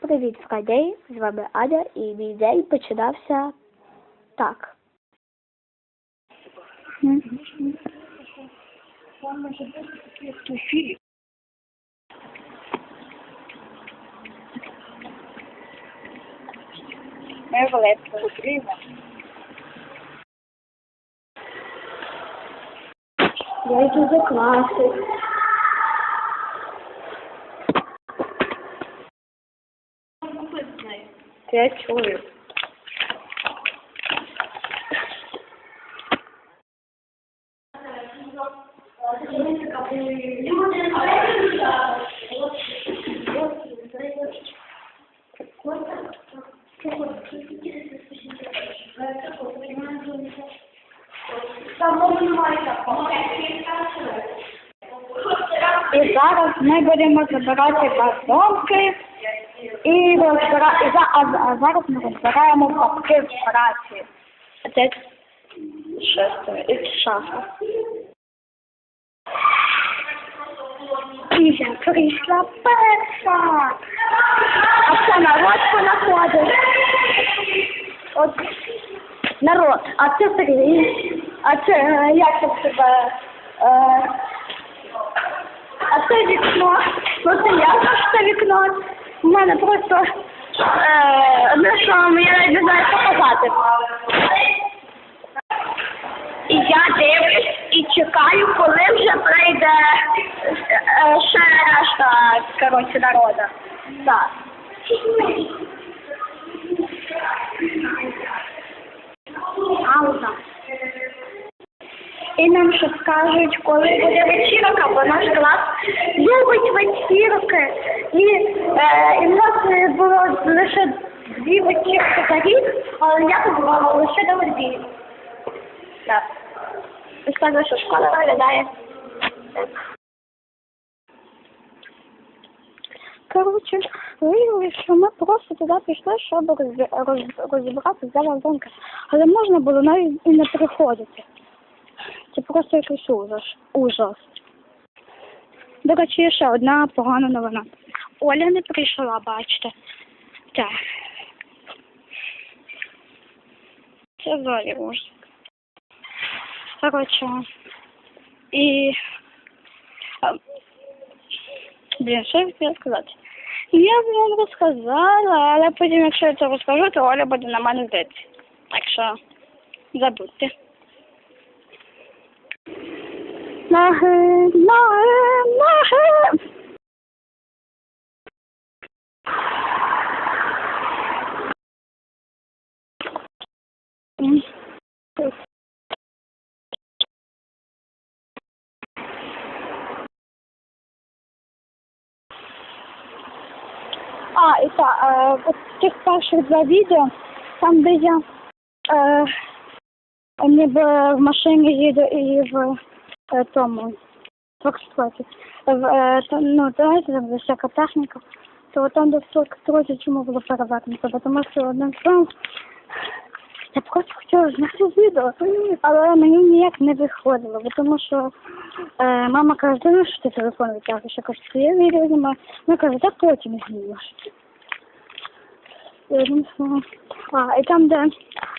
Привіт, Фрайдей! З вами Аня і мій день починався так. Я йду за класи. Я чую. І зараз ми будемо забирати вазонки і розбира... і за... а, а зараз ми розбираємо папки в праці. Це шестеро і шафа. І я прийшла перша. А це народ понаходить. От народ, а це Сергій, а це як це себе. Е, а це вікно. Ну це я ж це вікно. У мене просто е, ну що, я не знаю, що казати. І я дивлюсь і чекаю, коли вже прийде е, ще решта, коротше, народу. Так. Пауза. І нам ще скажуть, коли буде вечірка, бо наш клас любить вечірки. І, е, і в нас було лише дві вечірки за рік, але я побувала лише до дві. Так. І скажу, що школа виглядає. Так. Коротше, виявилося, що ми просто туди пішли, щоб розбі- роз- розібрати за вагонки. Але можна було навіть і не приходити. Це просто якийсь ужас. ужас. До речі, ще одна погана новина. Оля не прийшла, бачите. Так. Це взагалі ужас. Коротше. І. Блін, що я хотіла сказати? Я б вам розказала, але потім, якщо я це розкажу, то Оля буде на мене злитися. Так що забудьте. Ноги, ноги. А, і так, е, от тих перших два відео, там, де я е, ніби в машині їду і в е, тому фокстроті. В, е, та- ну, знаєте, там де всяка техніка, то там де в фокстроті чому було перевернуто, тому що одним словом, я б просто хотіла зняти відео, але мені ніяк не виходило, бо тому що е, мама каже, ну, що ти телефон витягуєш? Я кажу, що я відео знімаю. Вона каже, та потім знімеш. А, і там, де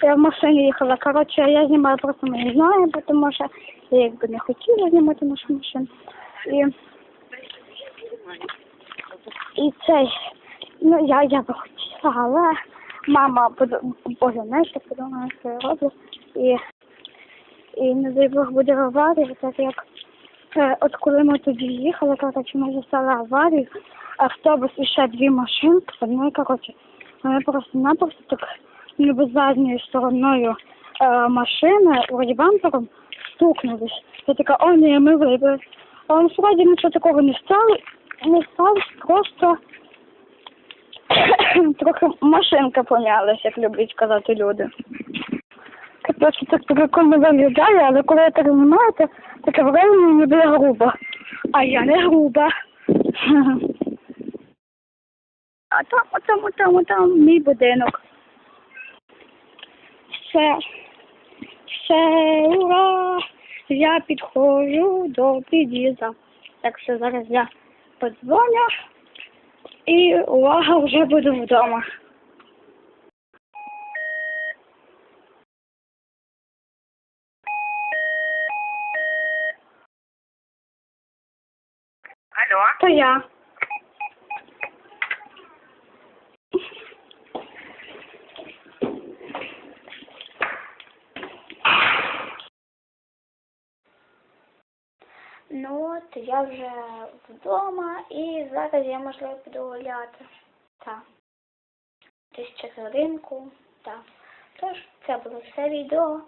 я в машині їхала, коротше, я знімаю просто не знаю, бо тому що я якби не хотіла знімати нашу машину. І, і цей, ну я, я би хотіла, але мама боже, знаєш, я подумала, що я роблю. І, і не дай Бог буде аварія, так як е, от коли ми тоді їхали, коротше, ми застали аварію, автобус і ще дві машинки, ну і коротше, ми просто-напросто так ніби задньою стороною е, машини, вроді стукнулись. Я така, о, ні, ми вибили. А насправді нічого такого не стало, не сталося, просто трохи машинка пом'ялась, як люблять казати люди. Капець, це прикольно виглядає, але коли я так знімаю, то таке враження ніби я груба. А я не груба. А там, а там, а там, а там мій будинок. Все. Все, ура! Я підходжу до під'їзду. Так що зараз я подзвоню І увага, вже буду вдома. Алло, То я. Ну от я вже вдома і зараз я можливо піду гуляти. Так. Десь через ринку. Так. Тож, це було все відео.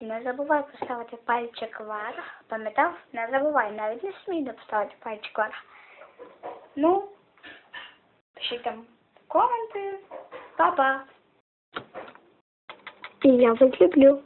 Не забувай поставити пальчик вверх. Пам'ятав? Не забувай, навіть не смій не поставити пальчик вверх. Ну, пишіть там коменти. Па-па. І я вас люблю.